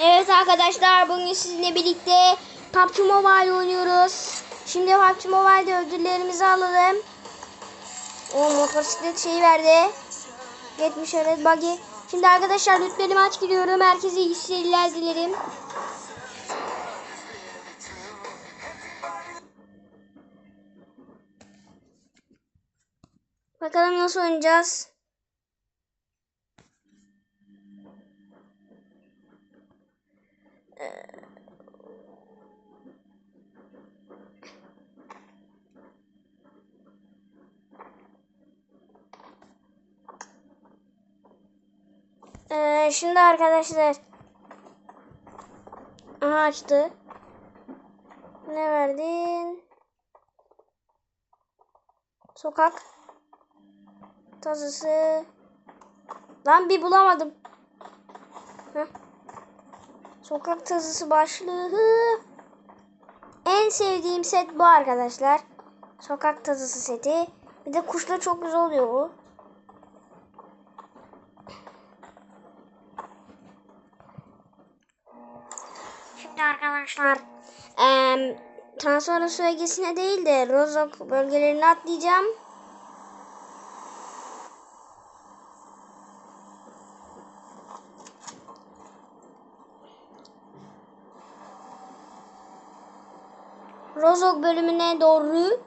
Evet arkadaşlar bugün sizinle birlikte PUBG Mobile oynuyoruz. Şimdi PUBG Mobile'de ödüllerimizi alalım. O motosiklet şeyi verdi. 70 adet buggy. Şimdi arkadaşlar lütfen maç giriyorum. Herkese iyi seyirler dilerim. Bakalım nasıl oynayacağız. Ee, şimdi arkadaşlar Aha açtı. Ne verdin? Sokak tazısı. Lan bir bulamadım. Heh. Sokak tazısı başlığı. En sevdiğim set bu arkadaşlar. Sokak tazısı seti. Bir de kuşla çok güzel oluyor bu. Şimdi arkadaşlar eee transfer bölgesine değil de Rozok bölgelerine atlayacağım. Rozok bölümüne doğru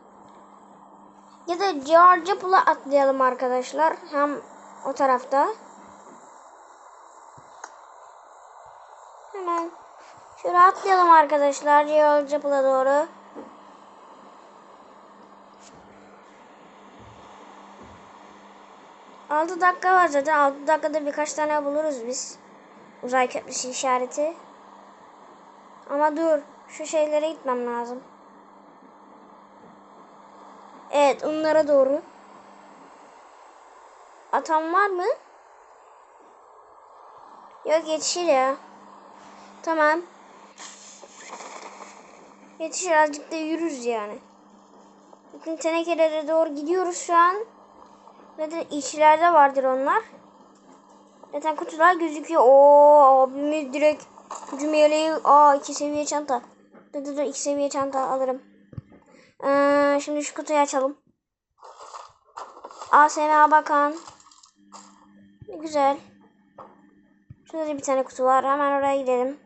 ya da Georgia atlayalım arkadaşlar. Hem o tarafta. Hemen şöyle atlayalım arkadaşlar Georgia doğru. Altı dakika var zaten. Altı dakikada birkaç tane buluruz biz. Uzay köprüsü işareti. Ama dur. Şu şeylere gitmem lazım. Evet onlara doğru. Atan var mı? Yok yetişir ya. Tamam. Yetişir azıcık da yürürüz yani. Bütün tenekelere doğru gidiyoruz şu an. Zaten içlerde vardır onlar. Zaten kutular gözüküyor. Oo abimiz direkt cümleyi aa iki seviye çanta. Dur dur dur iki seviye çanta alırım. Ee, şimdi şu kutuyu açalım. ASMA bakan. Güzel. Şurada da bir tane kutu var. Hemen oraya gidelim.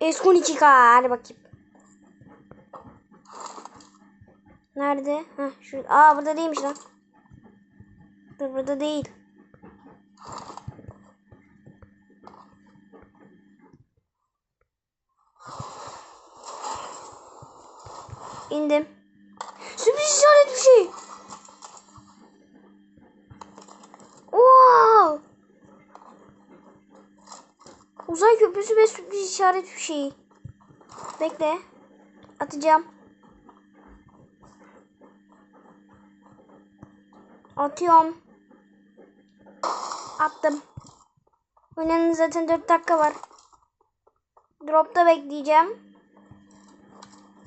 Eskun 2K. Hadi bakayım. Nerede? Heh, şu. Aa burada değilmiş lan. Dur burada değil. İndim. Sürpriz işaret bir şey. Wow. Uzay köprüsü ve sürpriz işaret bir şey. Bekle. Atacağım. Atıyorum. Attım. Oyunun zaten 4 dakika var. Drop'ta bekleyeceğim.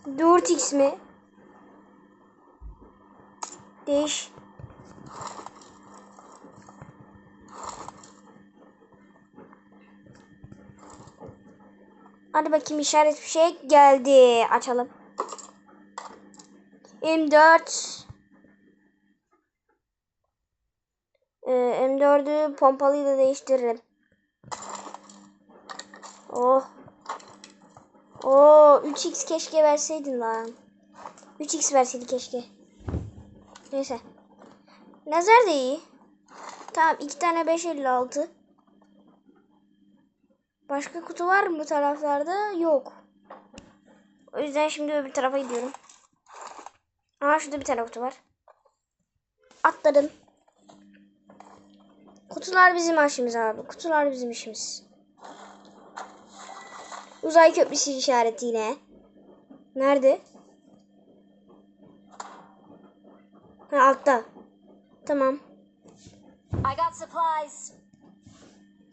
4x mi? Değiş. Hadi bakayım işaret bir şey geldi. Açalım. M4 ee, M4'ü pompalıyla değiştiririm. Oh. Oo 3x keşke verseydin lan. 3x verseydi keşke. Neyse. Nazar da iyi. Tamam iki tane 556. Başka kutu var mı bu taraflarda? Yok. O yüzden şimdi öbür tarafa gidiyorum. Aha şurada bir tane kutu var. Atladım. Kutular bizim işimiz abi. Kutular bizim işimiz. Uzay köprüsü işareti yine. Nerede? Ha altta. Tamam. I got supplies.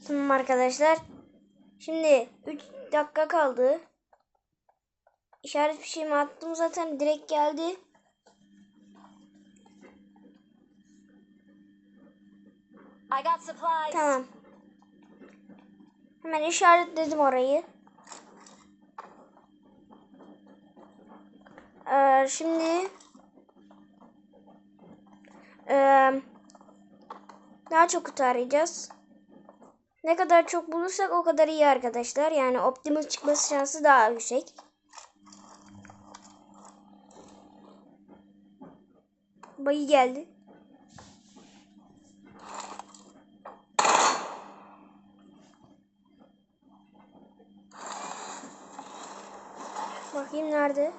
Tamam arkadaşlar. Şimdi 3 dakika kaldı. İşaret bir şey mi attım zaten direkt geldi. Tamam. Hemen işaretledim orayı. Ee, şimdi ee, daha çok kutu arayacağız. Ne kadar çok bulursak o kadar iyi arkadaşlar. Yani Optimus çıkması şansı daha yüksek. Bayı geldi. Bakayım nerede?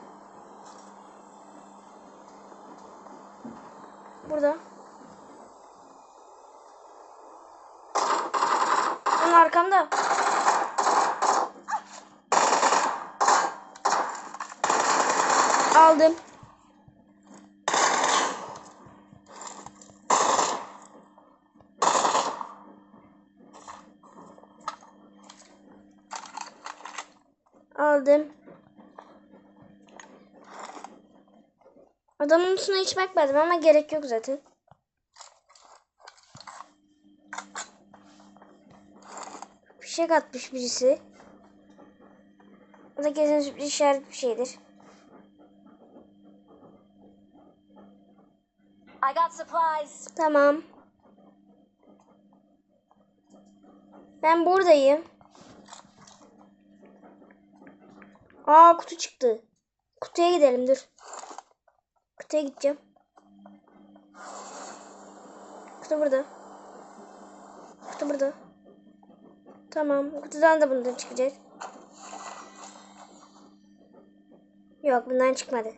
Burada. Arkamda. Aldım. Aldım. Adamın üstüne hiç bakmadım ama gerek yok zaten. Fişek atmış birisi. O da kesin sürpriz işaret bir şeydir. I got supplies. Tamam. Ben buradayım. Aa kutu çıktı. Kutuya gidelim dur. Kutuya gideceğim. Kutu burada. Kutu burada. Tamam. Kutudan da bundan çıkacak. Yok bundan çıkmadı.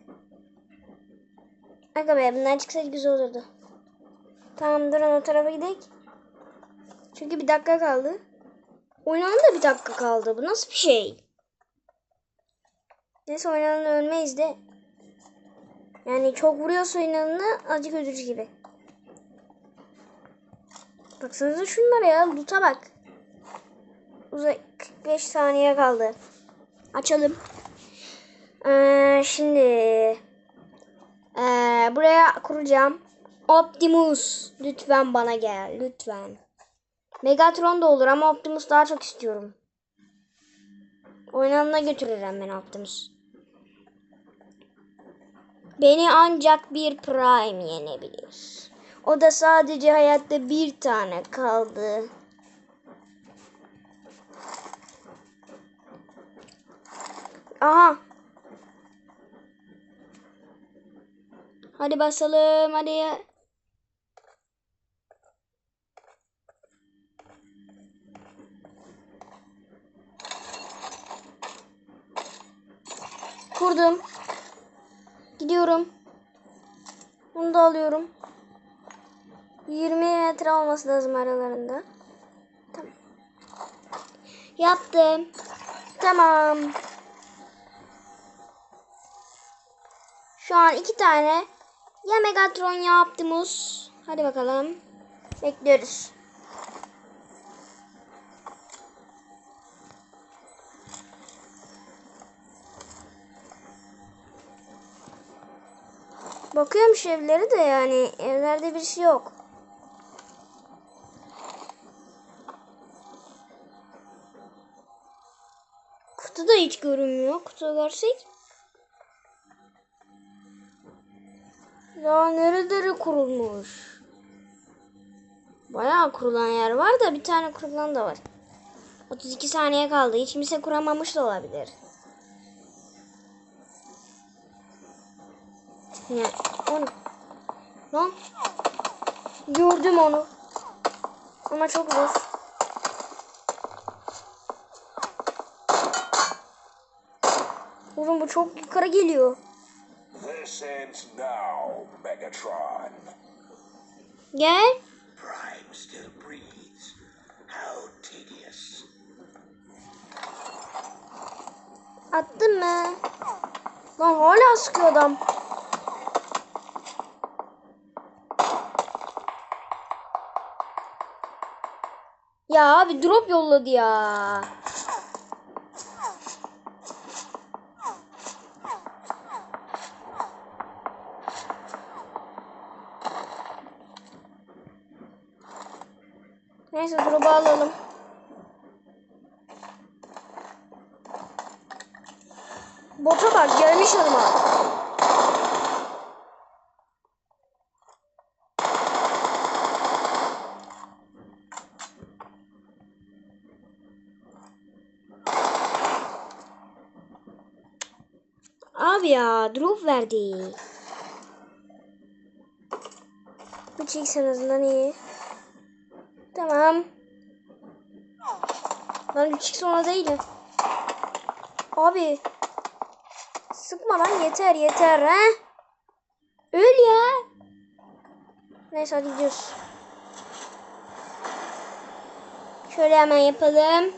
Aga be bundan çıksaydı güzel olurdu. Tamam durun o tarafa gidelim. Çünkü bir dakika kaldı. Oynanın da bir dakika kaldı. Bu nasıl bir şey? Neyse oynanın ölmeyiz de. Yani çok vuruyorsa oynanını acık öldürücü gibi. Baksanıza şunlara ya. Loot'a bak. Uzak 45 saniye kaldı. Açalım. Ee, şimdi ee, buraya kuracağım. Optimus lütfen bana gel lütfen. Megatron da olur ama Optimus daha çok istiyorum. Oynanına götürürüm ben Optimus. Beni ancak bir Prime yenebilir. O da sadece hayatta bir tane kaldı. Aha. Hadi basalım hadi. Kurdum. Gidiyorum. Bunu da alıyorum. 20 metre olması lazım aralarında. Tamam. Yaptım. Tamam. Şu an iki tane ya Megatron ya Optimus. Hadi bakalım. Bekliyoruz. Bakıyorum şu evlere de yani evlerde bir şey yok. Kutu da hiç görünmüyor. Kutu görsek. Ya nereleri kurulmuş? Bayağı kurulan yer var da bir tane kurulan da var. 32 saniye kaldı. Hiç kimse kuramamış da olabilir. Ne? Onu. Lan. Gördüm onu. Ama çok zor. Oğlum bu çok yukarı geliyor. This ends now, Megatron. Gel. Prime still breathes. How tedious. Attın mı? Lan hala sıkıyor adam. Ya abi drop yolladı ya. Neyse drop'u alalım. Bota bak gelmiş yanıma. Abi ya drop verdi. Bu çiks azından iyi. Tamam. Lan 3x ona değil. Abi. Sıkma lan yeter yeter ha. Öl ya. Neyse hadi gidiyoruz. Şöyle hemen yapalım.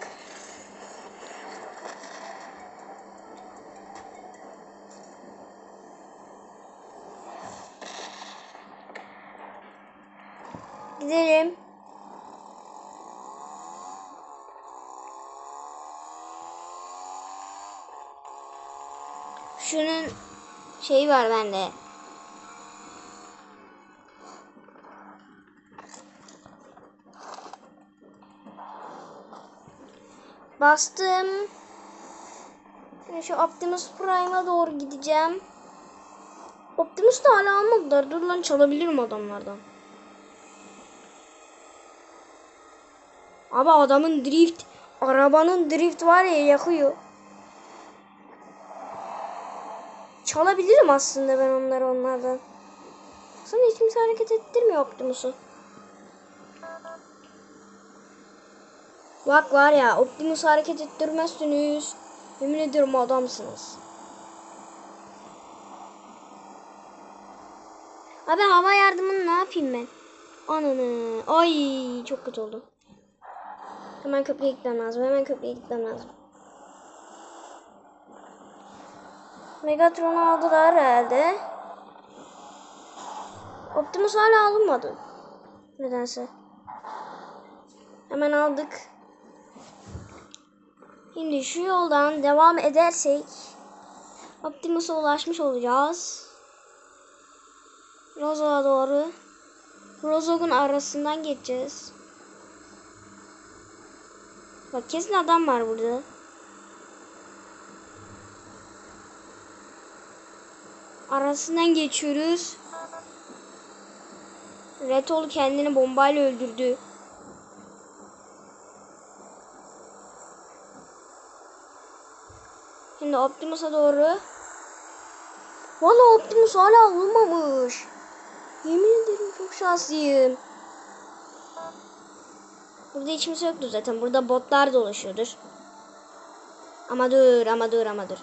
Gidelim. Şunun şeyi var bende. Bastım. Şu Optimus Prime'a doğru gideceğim. Optimus da hala almadılar. Dur lan çalabilirim adamlardan. Abi adamın drift, arabanın drift var ya yakıyor. Çalabilirim aslında ben onları onlardan. Sana hiç kimse hareket ettirmiyor Optimus'u. Bak var ya Optimus hareket ettirmezsiniz. Yemin ediyorum adamsınız. Abi hava yardımını ne yapayım ben? Ananı. Ay çok kötü oldu. Hemen köprüye gitmem lazım. Hemen köprüye gitmem lazım. Megatron'u aldılar herhalde. Optimus hala alınmadı. Nedense. Hemen aldık. Şimdi şu yoldan devam edersek Optimus'a ulaşmış olacağız. Rozo'ya doğru. Rozog'un arasından geçeceğiz. Bak kesin adam var burada. Arasından geçiyoruz. Retol kendini bombayla öldürdü. Şimdi Optimus'a doğru. Valla Optimus hala alınmamış. Yemin ederim çok şanslıyım. Burada hiç kimse yoktu zaten. Burada botlar dolaşıyordur. Ama dur, ama dur, ama dur.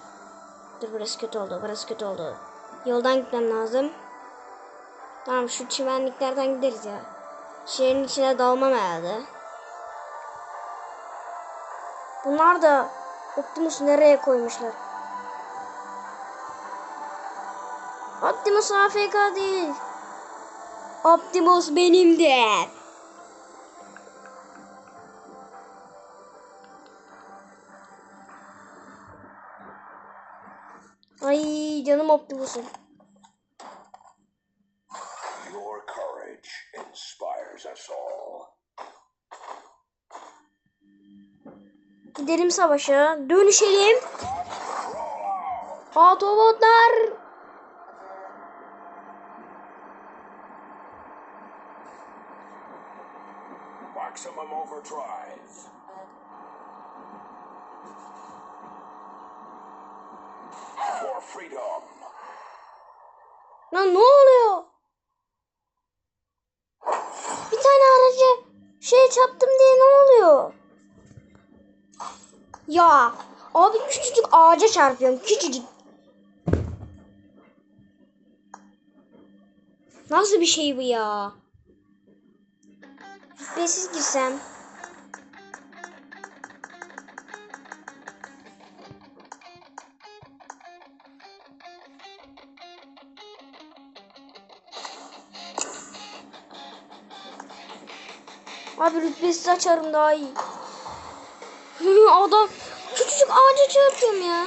Dur burası kötü oldu, burası kötü oldu. Yoldan gitmem lazım. Tamam şu çimenliklerden gideriz ya. Şehrin içine dalmam herhalde. Bunlar da Optimus nereye koymuşlar? Optimus AFK değil. Optimus benim de. Ay canım Optimus'um. Your courage inspires us all. Gidelim savaşa. Dönüşelim. Autobotlar. Maximum overdrive. Freedom. Lan ne oluyor? Bir tane aracı şey çarptım diye ne oluyor? Ya abi küçücük ağaca çarpıyorum küçücük. Nasıl bir şey bu ya? Rütbesiz girsem. Abi rütbesiz açarım daha iyi. Adam küçücük ağaca çarpıyorum ya.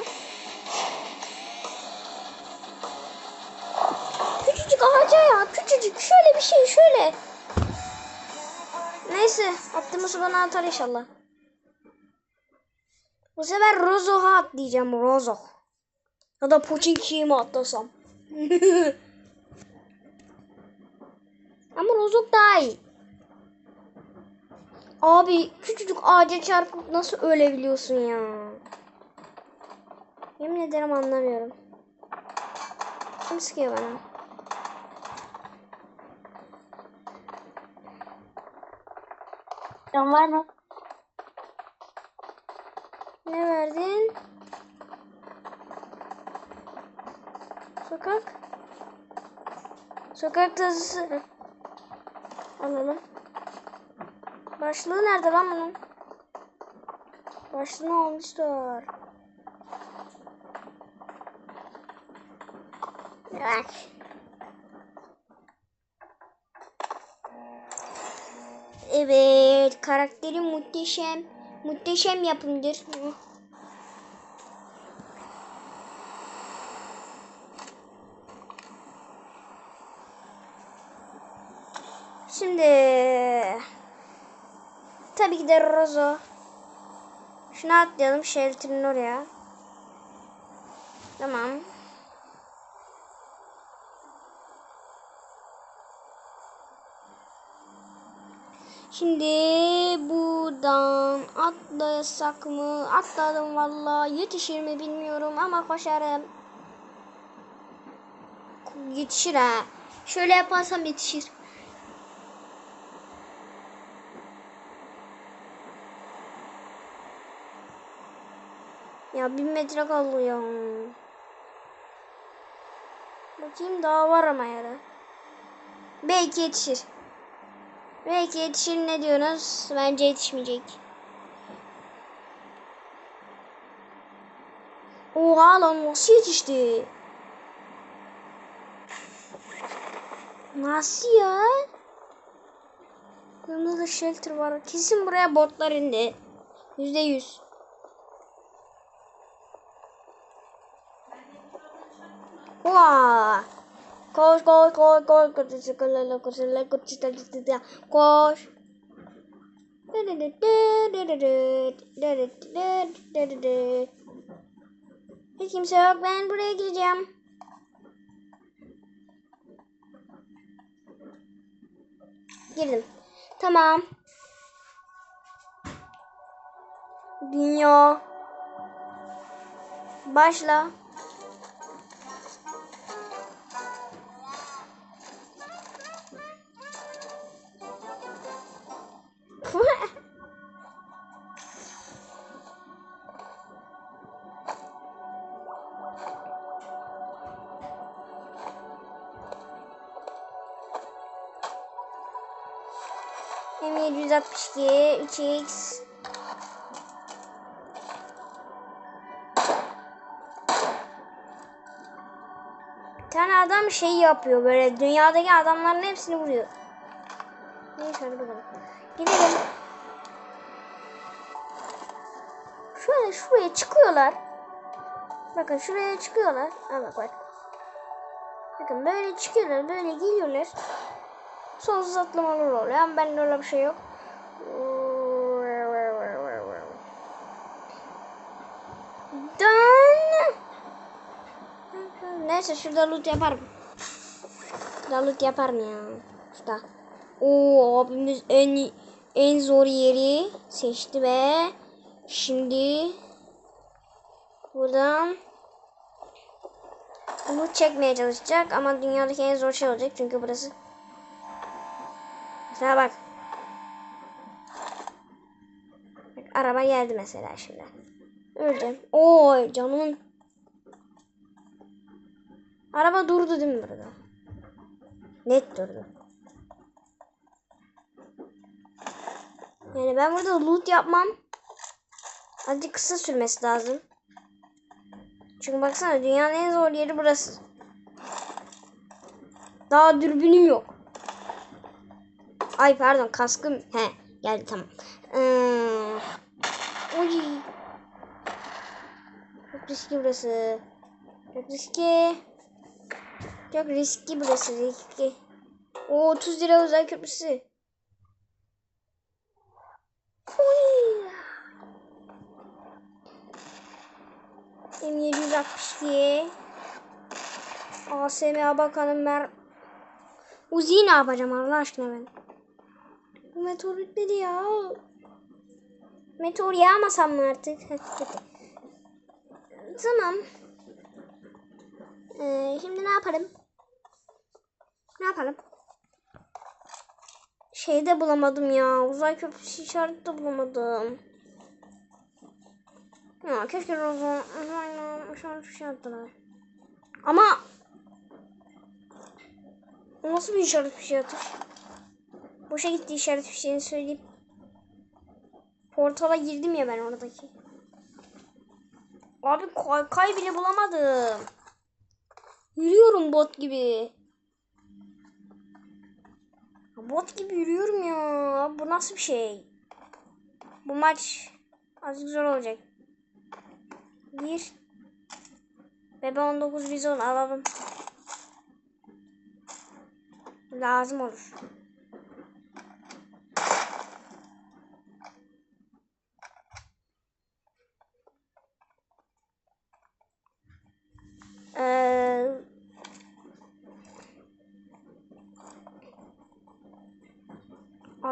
Küçücük ağaca ya. Küçücük. Şöyle bir şey şöyle. Neyse. Optimus'u bana atar inşallah. Bu sefer Rozo'ha atlayacağım. Rozo. Ya da Pochinki'yi mi atlasam? Ama Rozok daha iyi. Abi küçücük ağaca çarpıp nasıl ölebiliyorsun ya? Yemin ederim anlamıyorum. Kim sıkıyor bana? Can var mı? Ne verdin? Sokak. Sokak tazısı. Alalım. Başlığı nerede lan bunun? Başlığını almışlar. Bak. Evet, karakteri muhteşem. Muhteşem yapımdır. Hı. Şimdi tabii ki de Rozo. Şunu atlayalım shelter'ın oraya. Tamam. Şimdi buradan atlasak mı? Atladım valla. Yetişir mi bilmiyorum ama koşarım. Yetişir ha. Şöyle yaparsam yetişir. Ya bir metre kaldı ya. Bakayım daha var ama yara. Belki yetişir. Belki yetişir ne diyorsunuz? Bence yetişmeyecek. Oha lan nasıl yetişti? Nasıl ya? Da shelter var. Kesin buraya botlar indi. Yüzde yüz. Koş koş koş koş koş koş koş koş koş koş koş Hiç kimse yok. Ben buraya gireceğim. Girdim. Tamam. Dünya. Başla. M762 3x Bir tane adam şey yapıyor böyle dünyadaki adamların hepsini vuruyor. Neyse hadi bakalım. Gidelim. Şöyle şuraya çıkıyorlar. Bakın şuraya çıkıyorlar. Ha bak bak. Bakın böyle çıkıyorlar böyle geliyorlar. Sonsuz atlamalar oluyor ama bende öyle bir şey yok. Neyse şurada loot yaparım. Şurada loot yaparım ya. Şurada. Oo abimiz en en zor yeri seçti ve şimdi buradan loot çekmeye çalışacak ama dünyadaki en zor şey olacak çünkü burası Mesela bak. Bak araba geldi mesela şimdi. Öldüm. Oy canım. Araba durdu değil mi burada? Net durdu. Yani ben burada loot yapmam. Hadi kısa sürmesi lazım. Çünkü baksana dünyanın en zor yeri burası. Daha dürbünüm yok. Ay pardon kaskım. He geldi tamam. Ee, oy. Çok riskli burası. Çok riskli. Çok riskli burası riskli. O 30 lira uzay köprüsü. Oy. M700 962. ASM'ye bakalım ben. Uzi'yi ne yapacağım Allah aşkına ben? Bu meteor bitmedi ya. Meteor yağmasam mı artık? tamam. Ee, şimdi ne yapalım? Ne yapalım? Şey de bulamadım ya. Uzay köprüsü işareti de bulamadım. Ya keşke işaret bir şey attılar. Ama nasıl bir işaret bir şey atış? Boşa gitti işaret bir şeyini söyleyeyim. Portala girdim ya ben oradaki. Abi kay, kay bile bulamadım. Yürüyorum bot gibi. Bot gibi yürüyorum ya. Bu nasıl bir şey? Bu maç azıcık zor olacak. Bir. Bebe 19 vizyon alalım. Lazım olur.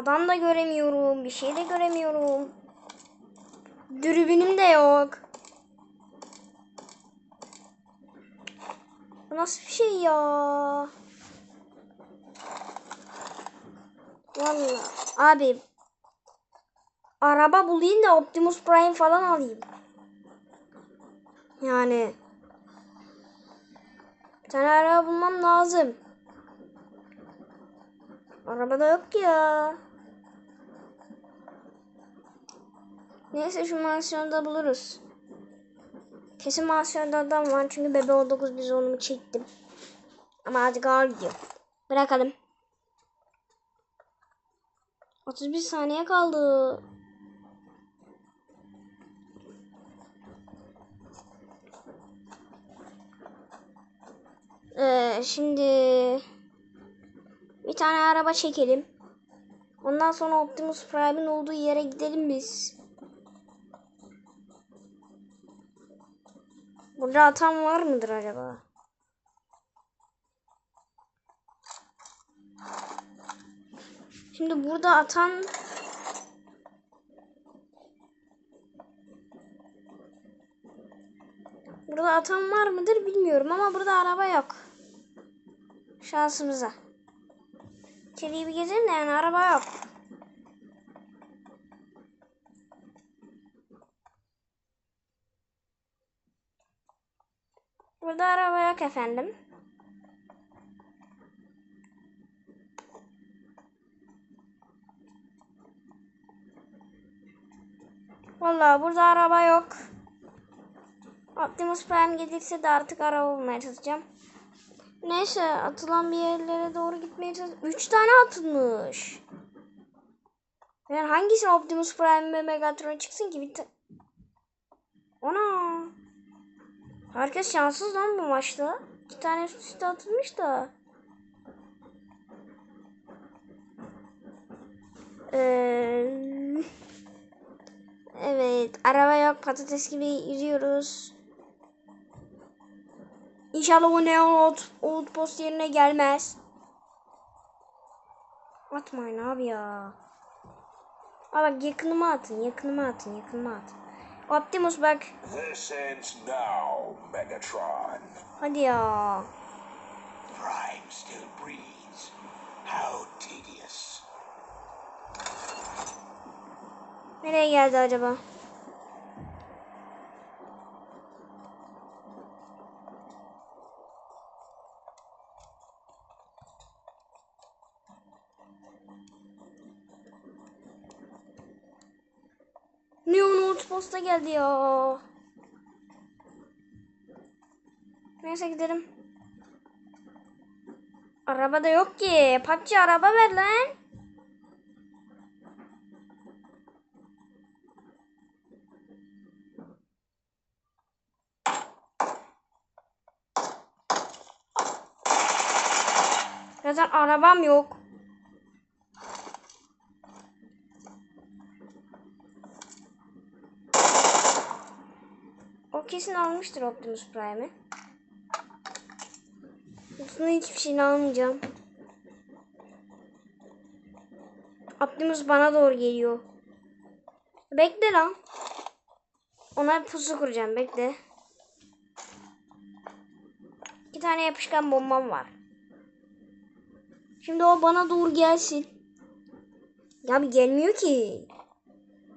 Adam da göremiyorum. Bir şey de göremiyorum. Dürbünüm de yok. Bu nasıl bir şey ya? Vallahi abi araba bulayım da Optimus Prime falan alayım. Yani bir tane araba bulmam lazım. Arabada yok ya. Neyse şu mansiyonda buluruz. Kesin mansiyonda adam var çünkü bebe 19 biz onu çektim. Ama artık ağır gidiyor. Bırakalım. 31 saniye kaldı. Ee, şimdi bir tane araba çekelim. Ondan sonra Optimus Prime'in olduğu yere gidelim biz. Burada atan var mıdır acaba? Şimdi burada atan Burada atan var mıdır bilmiyorum ama burada araba yok. Şansımıza. İçeriye bir gezelim de yani araba yok. Burada araba yok efendim. Vallahi burada araba yok. Optimus Prime gelirse de artık araba bulmaya çalışacağım. Neyse atılan bir yerlere doğru gitmeye çalışacağım. Üç tane atılmış. Yani hangisine Optimus Prime ve Megatron çıksın ki? Bir Ana. Herkes şanssız lan bu maçta. İki tane üst üste atılmış da. Ee, evet. Araba yok. Patates gibi yürüyoruz. İnşallah o neon out, outpost yerine gelmez. Atmayın abi ya. Aa bak yakınıma atın, yakınıma atın, yakınıma atın. Optimus bak. This ends now, Megatron. Hadi ya. Prime still breathes. How tedious. Nereye geldi acaba? Outpost'a geldi ya. Neyse gidelim. Araba da yok ki. Patçı araba ver lan. Zaten arabam yok. O O kesin almıştır Optimus Prime'i. Bunun hiçbir şeyini almayacağım. Optimus bana doğru geliyor. Bekle lan. Ona bir pusu kuracağım. Bekle. İki tane yapışkan bombam var. Şimdi o bana doğru gelsin. Ya bir gelmiyor ki.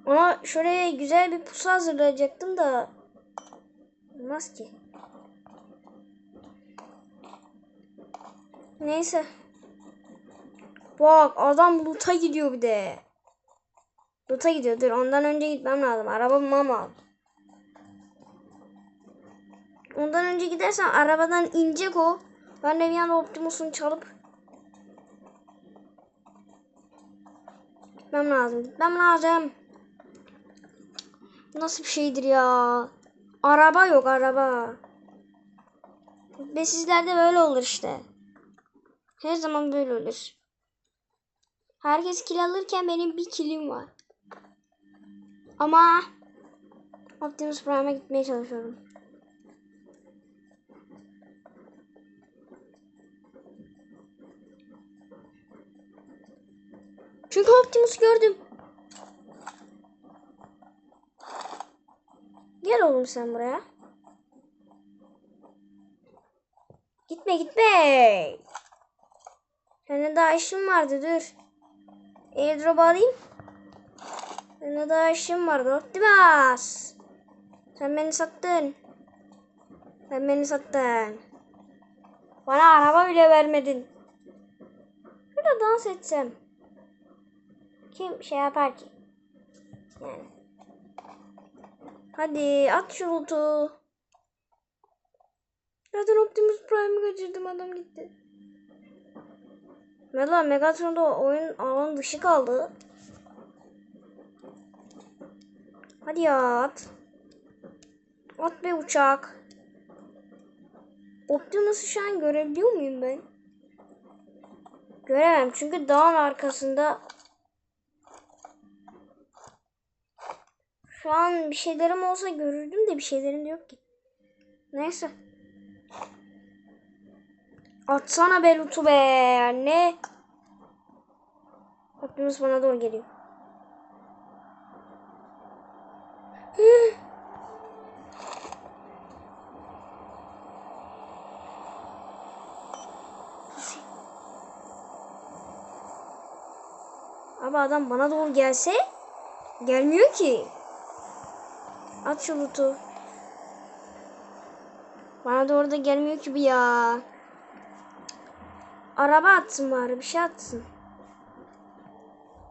Ona şöyle güzel bir pusu hazırlayacaktım da. Olmaz ki. Neyse. Bak adam loot'a gidiyor bir de. Loot'a gidiyor. Dur ondan önce gitmem lazım. Araba bulmam lazım. Ondan önce gidersem arabadan inecek o. Ben de bir anda Optimus'unu çalıp gitmem lazım. Gitmem lazım. Nasıl bir şeydir ya? Araba yok araba. Ve sizlerde böyle olur işte. Her zaman böyle olur. Herkes kil alırken benim bir kilim var. Ama Optimus Prime'e gitmeye çalışıyorum. Çünkü Optimus gördüm. Gel oğlum sen buraya. Gitme gitme. Senin daha işin vardı dur. Airdrop alayım. Senin daha işin vardı Optimus. Sen beni sattın. Sen beni sattın. Bana araba bile vermedin. Şurada dans etsem. Kim şey yapar ki? Yani. Hadi at şu loot'u. Zaten Optimus Prime'ı kaçırdım adam gitti. Valla Megatron'da oyun alan dışı kaldı. Hadi at. At be uçak. Optimus'u şu an görebiliyor muyum ben? Göremem çünkü dağın arkasında Şu an bir şeylerim olsa görürdüm de bir şeylerim de yok ki. Neyse. Atsana be Lutu be. Ne? Optimus bana doğru geliyor. Abi adam bana doğru gelse gelmiyor ki. At şu loot'u. Bana doğru da gelmiyor ki bir ya. Araba atsın bari bir şey atsın.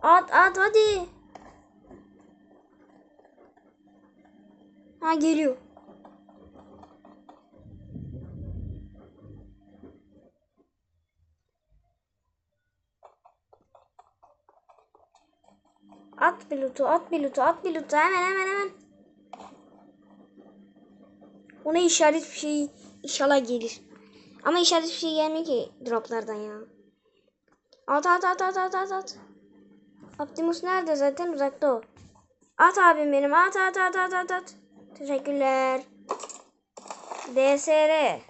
At at hadi. Ha geliyor. At pilotu, at pilotu, at pilotu. Hemen hemen hemen. Ona işaret bir şey inşallah gelir. Ama işaret bir şey gelmiyor ki droplardan ya. At at at at at at at. Optimus nerede zaten uzakta o. At abim benim at at at at at at. Teşekkürler. DSR.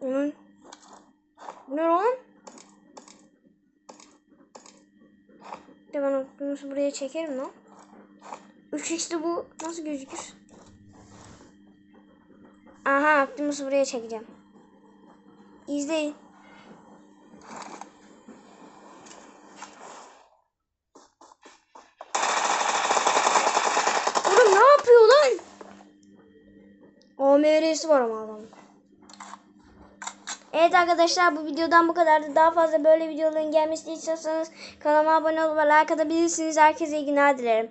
Onun. Bu ne? De ben Optimus'u buraya çekerim lan. 3x'de bu nasıl gözükür? Aha Optimus'u buraya çekeceğim. İzleyin. Oğlum ne yapıyor lan? AMR'si var ama adamın. Evet arkadaşlar bu videodan bu kadardı. Daha fazla böyle videoların gelmesini istiyorsanız kanalıma abone olup like atabilirsiniz. Herkese iyi günler dilerim.